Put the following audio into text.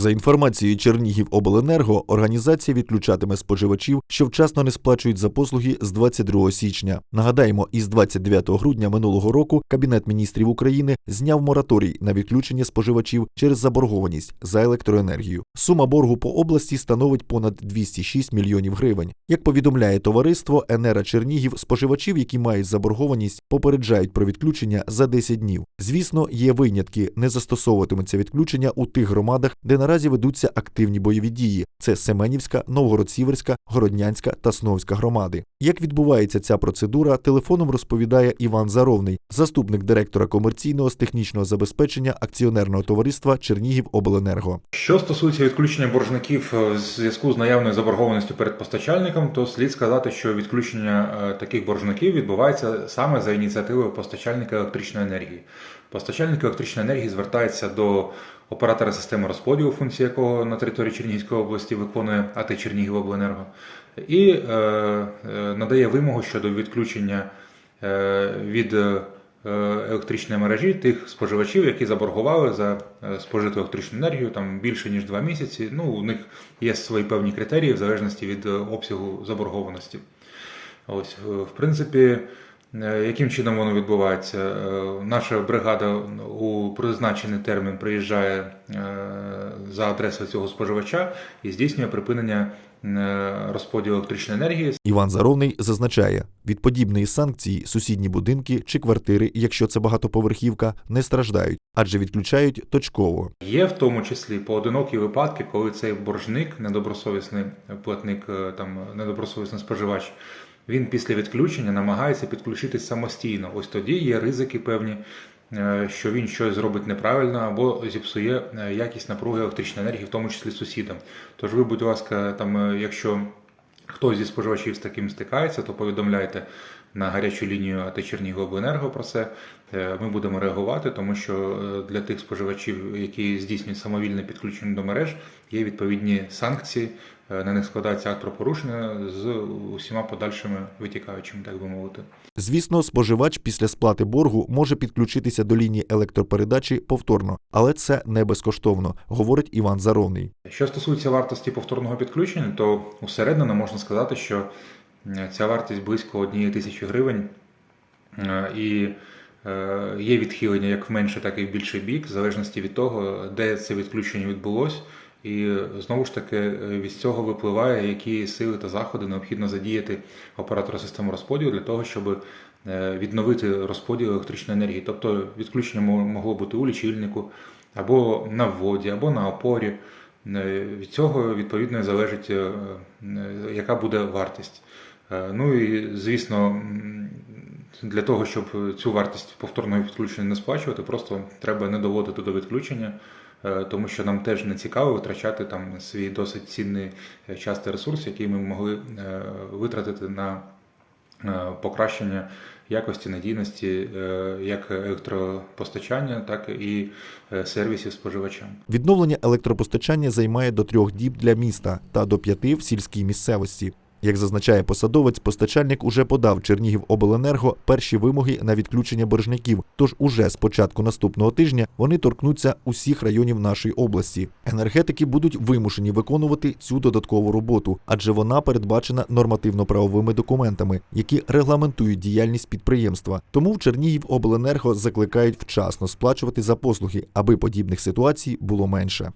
За інформацією Чернігівобленерго, організація відключатиме споживачів, що вчасно не сплачують за послуги з 22 січня. Нагадаємо, із 29 грудня минулого року Кабінет міністрів України зняв мораторій на відключення споживачів через заборгованість за електроенергію. Сума боргу по області становить понад 206 мільйонів гривень. Як повідомляє товариство Енера Чернігів, споживачів, які мають заборгованість, попереджають про відключення за 10 днів. Звісно, є винятки, не застосовуватиметься відключення у тих громадах, де наразі ведуться активні бойові дії. Це Семенівська, Новгород-Сіверська, Городнянська та Сновська громади. Як відбувається ця процедура, телефоном розповідає Іван Заровний, заступник директора комерційного з технічного забезпечення акціонерного товариства Чернігівобленерго. Що стосується відключення боржників е, в зв'язку з наявною заборгованістю перед постачальником, то слід сказати, що відключення е, таких боржників відбувається саме за ініціативою постачальника електричної енергії. Постачальник електричної енергії звертається до оператора системи розподілу, функції якого на території Чернігівської області виконує АТ Чернігівобленерго, і е, е, надає вимогу щодо відключення е, від електричної мережі тих споживачів, які заборгували за спожиту електричну енергію там більше ніж два місяці. Ну, у них є свої певні критерії в залежності від обсягу заборгованості. Ось, в принципі, яким чином воно відбувається? Е, Наша бригада у призначений термін приїжджає е, за адресою цього споживача і здійснює припинення е, розподілу електричної енергії Іван Заровний зазначає, від подібної санкції сусідні будинки чи квартири, якщо це багатоповерхівка, не страждають, адже відключають точково. Є в тому числі поодинокі випадки, коли цей боржник, недобросовісний платник, е, там недобросовісний споживач, він після відключення намагається підключитись самостійно. Ось тоді є ризики певні, е, що він щось зробить неправильно або зіпсує е, якість напруги електричної енергії, в тому числі сусідам. Тож ви, будь ласка, там, е, якщо хтось зі споживачів з таким стикається, то повідомляйте на гарячу лінію АТ Чернігівобленерго про це. Е, Ми будемо реагувати, тому що е, для тих споживачів, які здійснюють самовільне підключення до мереж, є відповідні санкції. Е, На них складається акт про порушення з усіма подальшими витікаючими, так би мовити. Звісно, споживач після сплати боргу може підключитися до лінії електропередачі повторно, але це не безкоштовно, говорить Іван Заровний. Що стосується вартості повторного підключення, то усередину можна сказати, що ця вартість близько однієї тисячі гривень, Е, і е, є відхилення як в менший, так і в більший бік, в залежності від того, де це відключення відбулося. І е, знову ж таки е, від цього випливає, які сили та заходи необхідно задіяти оператора системи розподілу для того, щоб е, відновити розподіл електричної енергії. Тобто відключення могло бути у лічильнику, або на вводі, або на опорі. Е, Від цього відповідно залежить, е, е, яка буде вартість. Е, Ну і звісно, для того, щоб цю вартість повторного відключення не сплачувати, просто треба не доводити до відключення, е, тому що нам теж не цікаво витрачати там свій досить цінний е, час та ресурс, який ми могли витратити на покращення якості надійності як електропостачання, так і сервісів споживачам. Відновлення електропостачання займає до трьох діб для міста та до п'яти в сільській місцевості. Як зазначає посадовець, постачальник уже подав Чернігівобленерго перші вимоги на відключення боржників. Тож уже з початку наступного тижня вони торкнуться усіх районів нашої області. Енергетики будуть вимушені виконувати цю додаткову роботу, адже вона передбачена нормативно-правовими документами, які регламентують діяльність підприємства. Тому в Чернігівобленерго закликають вчасно сплачувати за послуги, аби подібних ситуацій було менше.